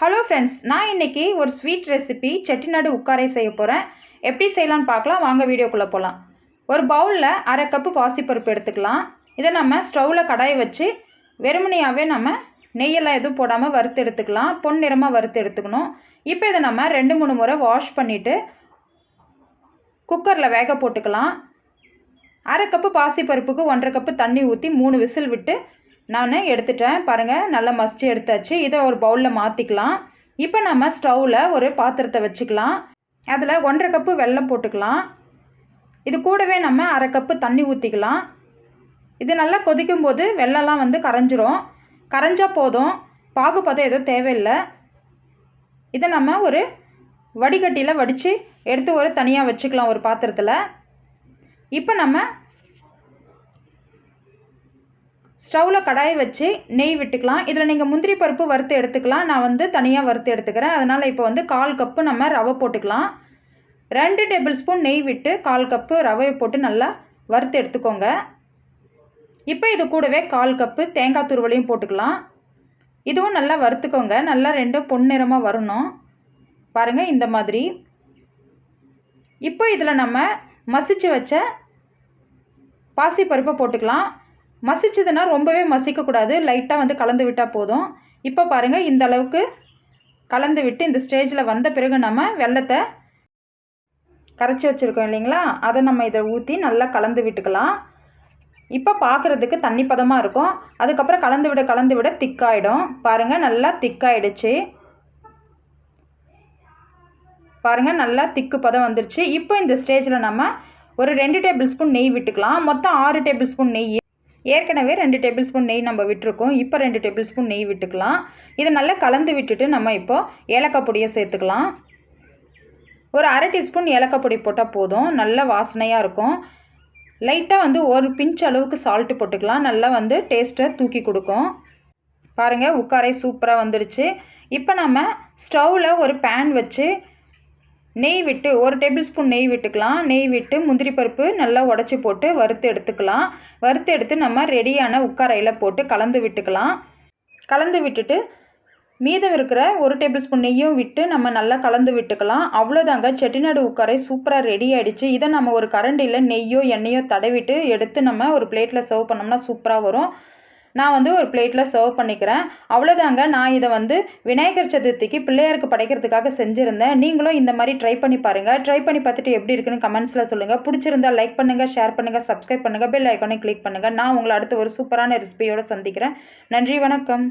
Hello friends நான் இன்னைக்கு ஒரு ஸ்வீட் ரெசிபி செட்டிநாடு உட்காரை செய்ய போகிறேன் எப்படி செய்யலாம்னு பார்க்கலாம். வாங்க வீடியோக்குள்ளே போகலாம் ஒரு பவுலில் அரை கப்பு பாசிப்பருப்பு எடுத்துக்கலாம். இதை நம்ம ஸ்டவ்வில் கடாயை வச்சு வெறுமனையாகவே நம்ம நெய்யெல்லாம் எதுவும் போடாமல் வறுத்து எடுத்துக்கலாம். பொன் நிறமாக வறுத்து எடுத்துக்கணும். இப்போ இதை நம்ம ரெண்டு மூணு முறை வாஷ் பண்ணிவிட்டு குக்கரில் வேக போட்டுக்கலாம். அரை கப்பு பாசிப்பருப்புக்கு ஒன்றரை கப்பு தண்ணி ஊற்றி மூணு விசில் விட்டு நான் எடுத்துட்டேன். பாருங்கள் நல்லா மசிச்சு எடுத்தாச்சு. இதை ஒரு பவுலில் மாற்றிக்கலாம் இப்போ நம்ம ஸ்டவ்வில் ஒரு பாத்திரத்தை வச்சுக்கலாம். அதில் ஒன்றரை கப்பு வெல்லம் போட்டுக்கலாம். இது கூடவே நம்ம அரை கப்பு தண்ணி ஊற்றிக்கலாம் இது நல்லா கொதிக்கும் போது வெள்ளம்லாம் வந்து கரைஞ்சிரும். கரைஞ்சால் போதும். பாகுபதம் எதுவும் தேவையில்லை. இதை நம்ம ஒரு வடிகட்டியில் வடித்து எடுத்து ஒரு தனியாக வச்சுக்கலாம் ஒரு பாத்திரத்தில். இப்போ நம்ம ஸ்டவ்வில் கடாயை வச்சு நெய் விட்டுக்கலாம். இதில் நீங்கள் முந்திரி பருப்பு வறுத்து எடுத்துக்கலாம். நான் வந்து தனியாக வறுத்து எடுத்துக்கிறேன். அதனால் இப்போ வந்து கால் கப்பு நம்ம ரவை போட்டுக்கலாம். ரெண்டு டேபிள் ஸ்பூன் நெய் விட்டு கால் கப்பு ரவையை போட்டு நல்லா வறுத்து எடுத்துக்கோங்க. இப்போ இது கூடவே கால் கப்பு தேங்காய் துருவலையும் போட்டுக்கலாம். இதுவும் நல்லா வறுத்துக்கோங்க. நல்லா ரெண்டும் பொன்னிறமாக வரணும். பாருங்கள் இந்த மாதிரி. இப்போ இதில் நம்ம மசிச்சு வச்ச பாசிப்பருப்பை போட்டுக்கலாம். மசிச்சதுன்னா ரொம்பவே மசிக்கக்கூடாது. லைட்டாக வந்து கலந்து விட்டால் போதும். இப்போ பாருங்கள் இந்த அளவுக்கு கலந்து விட்டு இந்த ஸ்டேஜில் வந்த பிறகு நம்ம வெள்ளத்தை கரைச்சி வச்சுருக்கோம் இல்லைங்களா? அதை நம்ம இதை ஊற்றி நல்லா கலந்து விட்டுக்கலாம். இப்போ பார்க்குறதுக்கு தண்ணி பதமாக இருக்கும். அதுக்கப்புறம் கலந்து விட கலந்து விட திக்காயிடும். பாருங்கள் நல்லா திக்காயிடுச்சு. பாருங்கள் நல்லா திக்கு பதம் வந்துருச்சு. இப்போ இந்த ஸ்டேஜில் நம்ம ஒரு ரெண்டு டேபிள் ஸ்பூன் நெய் விட்டுக்கலாம். மொத்தம் ஆறு டேபிள் ஸ்பூன் நெய் ஏற்கனவே ரெண்டு டேபிள் ஸ்பூன் நெய் நம்ம விட்டுருக்கோம். இப்போ ரெண்டு டேபிள் ஸ்பூன் நெய் விட்டுக்கலாம். இதை நல்லா கலந்து விட்டுட்டு நம்ம இப்போது ஏலக்காய் பொடியை சேர்த்துக்கலாம். ஒரு அரை டீஸ்பூன் ஏலக்காய் பொடி போட்டால் போதும். நல்ல வாசனையாக இருக்கும். லைட்டாக வந்து ஒரு பிஞ்ச் அளவுக்கு சால்ட்டு போட்டுக்கலாம். நல்லா வந்து டேஸ்ட்டை தூக்கி கொடுக்கும். பாருங்கள் உக்காரை சூப்பராக வந்துடுச்சு இப்போ நம்ம ஸ்டவ்வில் ஒரு பேன் வச்சு நெய் விட்டு ஒரு டேபிள் ஸ்பூன் நெய் விட்டுக்கலாம். நெய் விட்டு முந்திரி பருப்பு நல்லா உடச்சி போட்டு வறுத்து எடுத்துக்கலாம். வறுத்து எடுத்து நம்ம ரெடியான உக்காரையில் போட்டு கலந்து விட்டுக்கலாம். கலந்து விட்டுட்டு மீதம் இருக்கிற ஒரு டேபிள் ஸ்பூன் நெய்யும் விட்டு நம்ம நல்லா கலந்து விட்டுக்கலாம். அவ்வளோதாங்க. செட்டிநாடு உக்காரை சூப்பராக ரெடி ஆகிடுச்சு இதை நம்ம ஒரு கரண்டியில் நெய்யோ எண்ணெயோ தடவிட்டு எடுத்து நம்ம ஒரு பிளேட்டில் சர்வ் பண்ணோம்னா சூப்பராக வரும். நான் வந்து ஒரு பிளேட்டில் சர்வ் பண்ணிக்கிறேன். அவ்வளோதாங்க நான் இதை வந்து விநாயகர் சதுர்த்திக்கு பிள்ளையாருக்கு படைக்கிறதுக்காக செஞ்சுருந்தேன். நீங்களும் இந்த மாதிரி ட்ரை பண்ணி பாருங்கள் ட்ரை பண்ணி பார்த்துட்டு எப்படி இருக்குன்னு கமெண்ட்ஸில் சொல்லுங்கள் பிடிச்சிருந்தா லைக் பண்ணுங்கள் ஷேர் பண்ணுங்கள் சப்ஸ்கிரைப் பண்ணுங்கள் பெல் ஐக்கானே கிளிக் பண்ணுங்கள் நான் உங்களை அடுத்து ஒரு சூப்பரான ரெசிபியோடு சந்திக்கிறேன். நன்றி வணக்கம்.